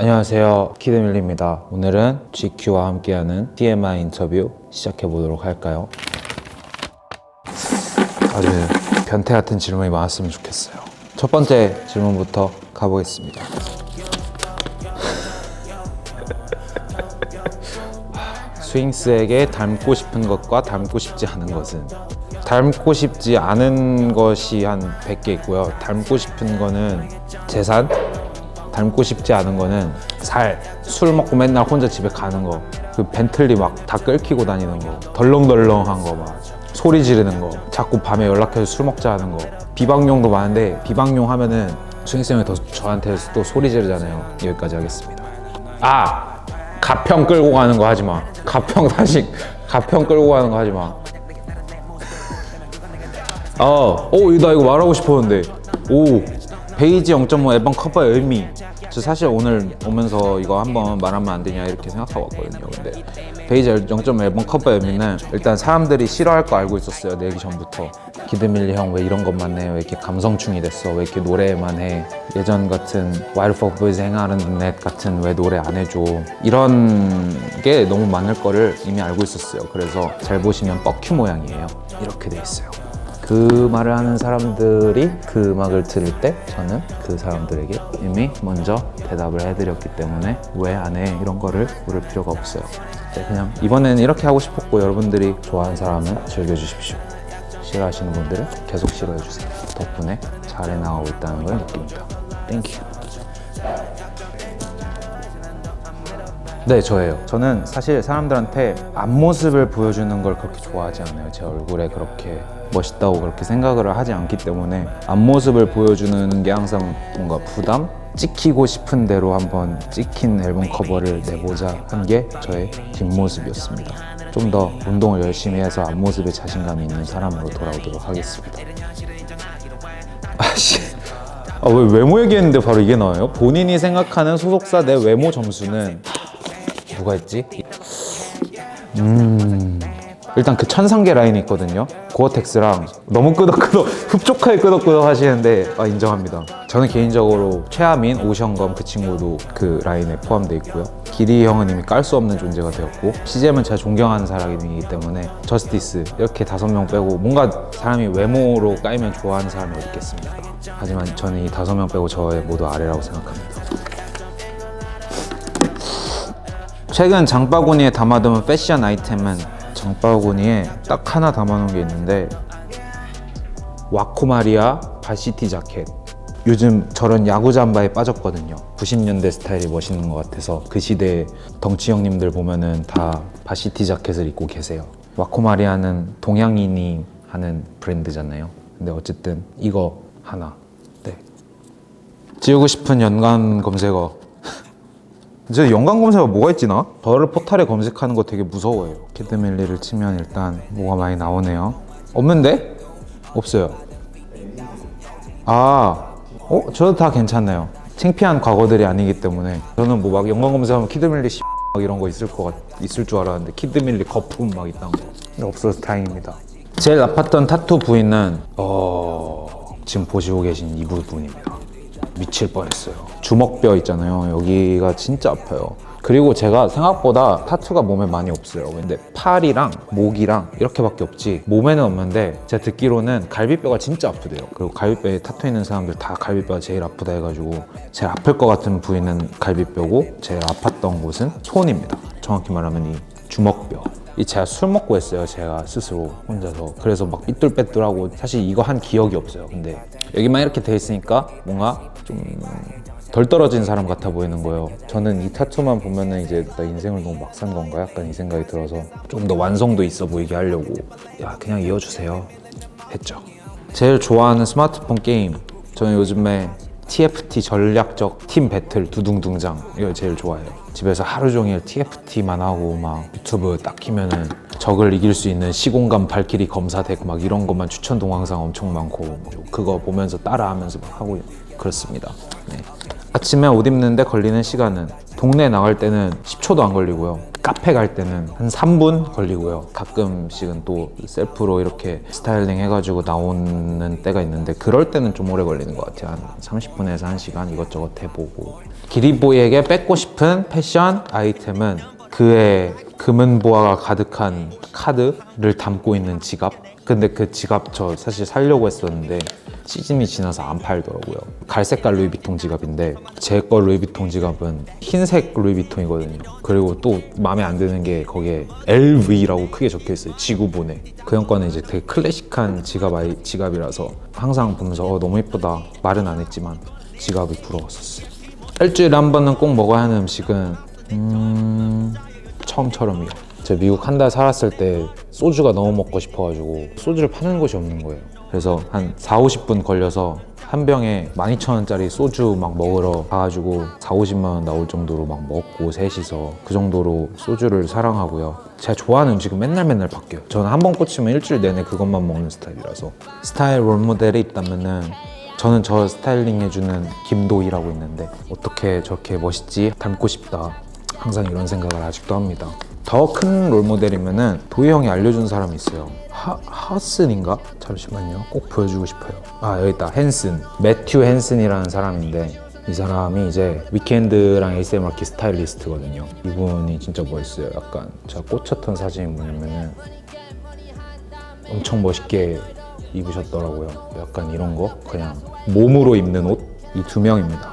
안녕하세요. 키드밀리입니다. 오늘은 GQ와 함께하는 TMI 인터뷰 시작해 보도록 할까요? 아주 변태 같은 질문이 많았으면 좋겠어요. 첫 번째 질문부터 가보겠습니다. 스윙스에게 닮고 싶은 것과 닮고 싶지 않은 것은 닮고 싶지 않은 것이 한 100개 있고요. 닮고 싶은 거는 재산, 닮고 싶지 않은 거는 살, 술 먹고 맨날 혼자 집에 가는 거, 그 벤틀리 막 다 끌키고 다니는 거, 덜렁덜렁한 거 막, 소리 지르는 거, 자꾸 밤에 연락해서 술 먹자 하는 거, 비방용도 많은데 비방용 하면은 스윙스 형이 더 저한테 또 소리 지르잖아요. 여기까지 하겠습니다. 아! 가평 끌고 가는 거 하지 마. 가평 다시, 가평 끌고 가는 거 하지 마. 어, 오, 나 이거 말하고 싶었는데. 오, 베이지 0.5 에반 커버의 의미. 저 사실 오늘 오면서 이거 한번 말하면 안 되냐 이렇게 생각하고 왔거든요. 근데 베이지 0.5 에반 커버의 의미는 일단 사람들이 싫어할 거 알고 있었어요. 내기 전부터. 기드밀리 형 왜 이런 것만 해? 왜 이렇게 감성충이 됐어? 왜 이렇게 노래만 해? 예전 같은 와일드 포크 보이즈 행하는 넷 같은 왜 노래 안 해줘? 이런 게 너무 많을 거를 이미 알고 있었어요. 그래서 잘 보시면 뻑큐 모양이에요. 이렇게 돼 있어요. 그 말을 하는 사람들이 그 음악을 들을 때 저는 그 사람들에게 이미 먼저 대답을 해드렸기 때문에 왜 안 해 이런 거를 물을 필요가 없어요. 네, 그냥 이번에는 이렇게 하고 싶었고 여러분들이 좋아하는 사람은 즐겨주십시오. 싫어하시는 분들은 계속 싫어해주세요. 덕분에 잘 해 나가고 있다는 걸 느낍니다. 땡큐. 네, 저예요. 저는 사실 사람들한테 앞모습을 보여주는 걸 그렇게 좋아하지 않아요. 제 얼굴에 그렇게 멋있다고 그렇게 생각을 하지 않기 때문에 앞모습을 보여주는 게 항상 뭔가 부담? 찍히고 싶은 대로 한번 찍힌 앨범 커버를 내보자 한 게 저의 뒷모습이었습니다. 좀 더 운동을 열심히 해서 앞모습에 자신감이 있는 사람으로 돌아오도록 하겠습니다. 아씨. 아, 왜 외모 얘기했는데 바로 이게 나와요? 본인이 생각하는 소속사 내 외모 점수는 누가 했지? 음 일단 그 천상계 라인이 있거든요. 고어텍스랑 너무 끄덕끄덕 흡족하게 끄덕끄덕 하시는데 아 인정합니다. 저는 개인적으로 최하민, 오션검 그 친구도 그 라인에 포함되어 있고요. 기리 형은 이미 깔 수 없는 존재가 되었고 CJ는 제가 존경하는 사람이기 때문에 저스티스 이렇게 다섯 명 빼고 뭔가 사람이 외모로 까이면 좋아하는 사람이 어디 있겠습니까? 하지만 저는 이 다섯 명 빼고 저의 모두 아래라고 생각합니다 최근 장바구니에 담아두는 패션 아이템은 장바구니에 딱 하나 담아놓은 게 있는데 와코마리아 바시티 자켓. 요즘 저런 야구 잠바에 빠졌거든요. 90년대 스타일이 멋있는 것 같아서 그 시대 덩치 형님들 보면은 다 바시티 자켓을 입고 계세요. 와코마리아는 동양인이 하는 브랜드잖아요. 근데 어쨌든 이거 하나. 네. 지우고 싶은 연관 검색어 저 연관 검색어 뭐가 있지 나? 저를 포탈에 검색하는 거 되게 무서워해요. 키드밀리를 치면 일단 뭐가 많이 나오네요. 없는데? 없어요. 아, 어? 저도 다 괜찮네요. 창피한 과거들이 아니기 때문에 저는 뭐 막 연관 검색하면 키드밀리 씨 막 이런 거 있을 것 같, 있을 줄 알았는데 키드밀리 거품 막 있다는 거. 근데 없어서 다행입니다. 제일 아팠던 타투 부위는 어 지금 보시고 계신 이 부분입니다. 미칠 뻔했어요. 주먹뼈 있잖아요. 여기가 진짜 아파요. 그리고 제가 생각보다 타투가 몸에 많이 없어요. 근데 팔이랑 목이랑 이렇게밖에 없지 몸에는 없는데 제가 듣기로는 갈비뼈가 진짜 아프대요. 그리고 갈비뼈에 타투 있는 사람들 다 갈비뼈가 제일 아프다 해가지고 제일 아플 것 같은 부위는 갈비뼈고 제일 아팠던 곳은 손입니다. 정확히 말하면 이 주먹뼈. 이 제가 술 먹고 했어요. 제가 스스로 혼자서. 그래서 막 삐뚤빼뚤하고 사실 이거 한 기억이 없어요. 근데 여기만 이렇게 돼 있으니까 뭔가 좀 덜 떨어진 사람 같아 보이는 거예요. 저는 이 타투만 보면은 이제 나 인생을 너무 막 산 건가 약간 이 생각이 들어서 좀 더 완성도 있어 보이게 하려고 야 그냥 이어주세요 했죠. 제일 좋아하는 스마트폰 게임 저는 요즘에 TFT 전략적 팀 배틀 두둥둥장 이걸 제일 좋아해요. 집에서 하루 종일 TFT만 하고 막 유튜브 딱 키면은 적을 이길 수 있는 시공간 발키리 검사덱 막 이런 것만 추천 동영상 엄청 많고 그거 보면서 따라하면서 막 하고 그렇습니다. 네. 아침에 옷 입는데 걸리는 시간은 동네 나갈 때는 10초도 안 걸리고요. 카페 갈 때는 한 3분 걸리고요. 가끔씩은 또 셀프로 이렇게 스타일링 해가지고 나오는 때가 있는데 그럴 때는 좀 오래 걸리는 것 같아요. 한 30분에서 1시간 이것저것 해보고. 기리보이에게 뺏고 싶은 패션 아이템은 그의 금은 보화가 가득한 카드를 담고 있는 지갑. 근데 그 지갑 저 사실 살려고 했었는데 시즌이 지나서 안 팔더라고요. 갈색깔 루이비통 지갑인데 제 거 루이비통 지갑은 흰색 루이비통이거든요. 그리고 또 마음에 안 드는 게 거기에 LV라고 크게 적혀 있어요. 지구본에. 그 형 거는 이제 되게 클래식한 지갑 아이 지갑이라서 항상 보면서 어, 너무 예쁘다 말은 안 했지만 지갑이 부러웠었어요. 일주일에 한 번은 꼭 먹어야 하는 음식은 음 처음처럼이요. 제가 미국 한 달 살았을 때 소주가 너무 먹고 싶어가지고 소주를 파는 곳이 없는 거예요. 그래서 한 4, 50분 걸려서 한 병에 12,000원짜리 소주 막 먹으러 가가지고 4, 50만 원 나올 정도로 막 먹고 셋이서 그 정도로 소주를 사랑하고요. 제가 좋아하는 음식은 맨날 맨날 바뀌어요. 저는 한 번 꽂히면 일주일 내내 그것만 먹는 스타일이라서 스타일 롤모델이 있다면은 저는 저 스타일링 해주는 김도희라고 있는데 어떻게 저렇게 멋있지? 닮고 싶다. 항상 이런 생각을 아직도 합니다. 더 큰 롤모델이면은 도희 형이 알려준 사람이 있어요. 하, 하슨인가? 잠시만요. 꼭 보여주고 싶어요. 아 여기 있다. 헨슨. 매튜 헨슨이라는 사람인데 이 사람이 이제 위켄드랑 ASMR 키 스타일리스트거든요. 이분이 진짜 멋있어요. 약간 제가 꽂혔던 사진이 뭐냐면은 엄청 멋있게 입으셨더라고요. 약간 이런 거 그냥 몸으로 입는 옷 이 두 명입니다.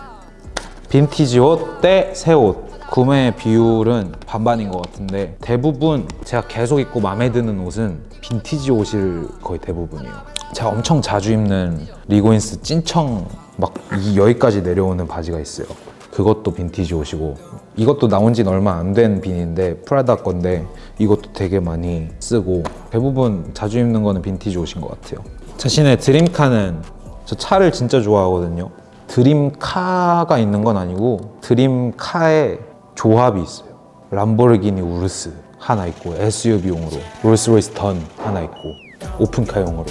빈티지 옷 대 새 옷. 구매 비율은 반반인 것 같은데 대부분 제가 계속 입고 마음에 드는 옷은 빈티지 옷을 거의 대부분이에요. 제가 엄청 자주 입는 리고인스 찐청 막이 여기까지 내려오는 바지가 있어요. 그것도 빈티지 옷이고 이것도 나온 지는 얼마 안 된 빈인데 프라다 건데 이것도 되게 많이 쓰고 대부분 자주 입는 거는 빈티지 옷인 것 같아요. 자신의 드림카는 저 차를 진짜 좋아하거든요. 드림카가 있는 건 아니고 드림카에 조합이 있어요. 람보르기니 우르스 하나 있고 SUV용으로 롤스로이스 던 하나 있고 오픈카용으로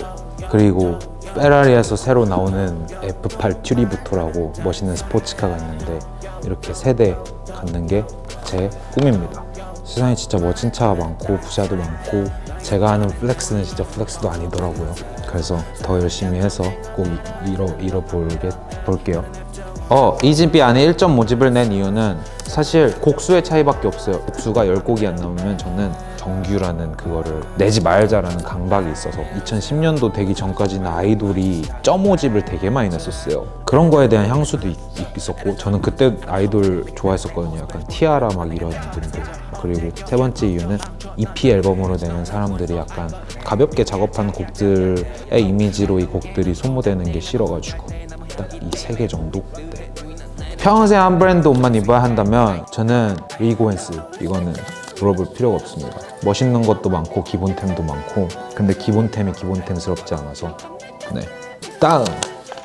그리고 페라리에서 새로 나오는 F8 튜리부토라고 멋있는 스포츠카가 있는데 이렇게 세대 갖는 게 제 꿈입니다. 세상에 진짜 멋진 차가 많고 부자도 많고 제가 하는 플렉스는 진짜 플렉스도 아니더라고요. 그래서 더 열심히 해서 꼭 이- 이뤄 이뤄 볼게 볼게요. 어, 이 집이 안에 1.5집을 낸 이유는 사실 곡수의 차이밖에 없어요. 곡수가 10곡이 안 나오면 저는 정규라는 그거를 내지 말자라는 강박이 있어서 2010년도 되기 전까지는 아이돌이 0.5집을 되게 많이 냈었어요. 그런 거에 대한 향수도 있, 있었고 저는 그때 아이돌 좋아했었거든요. 약간 티아라 막 이런 분들. 그리고 세 번째 이유는 EP 앨범으로 내는 사람들이 약간 가볍게 작업한 곡들의 이미지로 이 곡들이 소모되는 게 싫어가지고 딱 이 세 개 정도? 네. 평생 한 브랜드 옷만 입어야 한다면 저는 리고엔스 이거는 물어볼 필요가 없습니다. 멋있는 것도 많고 기본템도 많고 근데 기본템이 기본템스럽지 않아서 네. 다음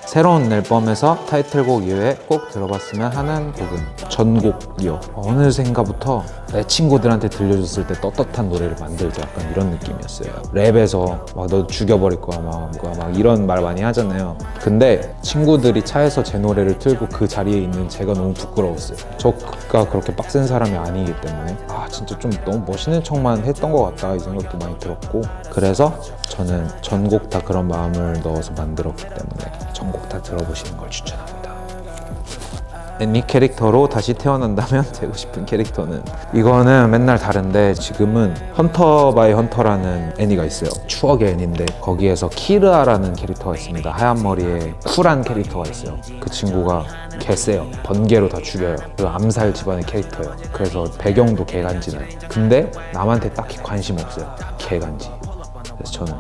새로운 앨범에서 타이틀곡 이외에 꼭 들어봤으면 하는 곡은 전곡이요. 어느샌가부터 내 친구들한테 들려줬을 때 떳떳한 노래를 만들자 약간 이런 느낌이었어요. 랩에서 막 너 죽여버릴 거야 막, 막 이런 말 많이 하잖아요. 근데 친구들이 차에서 제 노래를 틀고 그 자리에 있는 제가 너무 부끄러웠어요. 저가 그렇게 빡센 사람이 아니기 때문에 아 진짜 좀 너무 멋있는 척만 했던 것 같다 이 생각도 많이 들었고 그래서 저는 전곡 다 그런 마음을 넣어서 만들었기 때문에 전곡 다 들어보시는 걸 추천합니다. 애니 캐릭터로 다시 태어난다면 되고 싶은 캐릭터는. 이거는 맨날 다른데 지금은 헌터 바이 헌터라는 애니가 있어요. 추억의 애니인데 거기에서 키르아라는 캐릭터가 있습니다. 하얀 머리에 쿨한 캐릭터가 있어요. 그 친구가 개쎄요. 번개로 다 죽여요. 그 암살 집안의 캐릭터예요. 그래서 배경도 개간지나요. 근데 남한테 딱히 관심 없어요. 개간지. 그래서 저는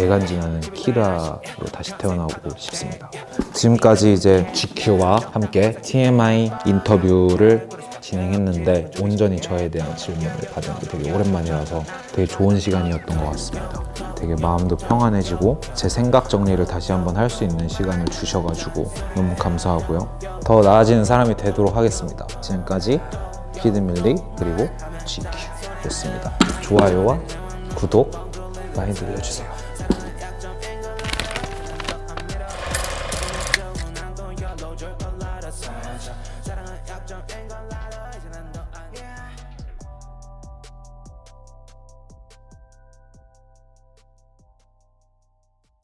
개간지나는 키라로 다시 태어나고 싶습니다. 지금까지 이제 GQ와 함께 TMI 인터뷰를 진행했는데 온전히 저에 대한 질문을 받은 게 되게 오랜만이라서 되게 좋은 시간이었던 것 같습니다. 되게 마음도 평안해지고 제 생각 정리를 다시 한번 할 수 있는 시간을 주셔가지고 너무 감사하고요. 더 나아지는 사람이 되도록 하겠습니다. 지금까지 피드밀리 그리고 GQ였습니다. 좋아요와 구독 많이 눌러주세요.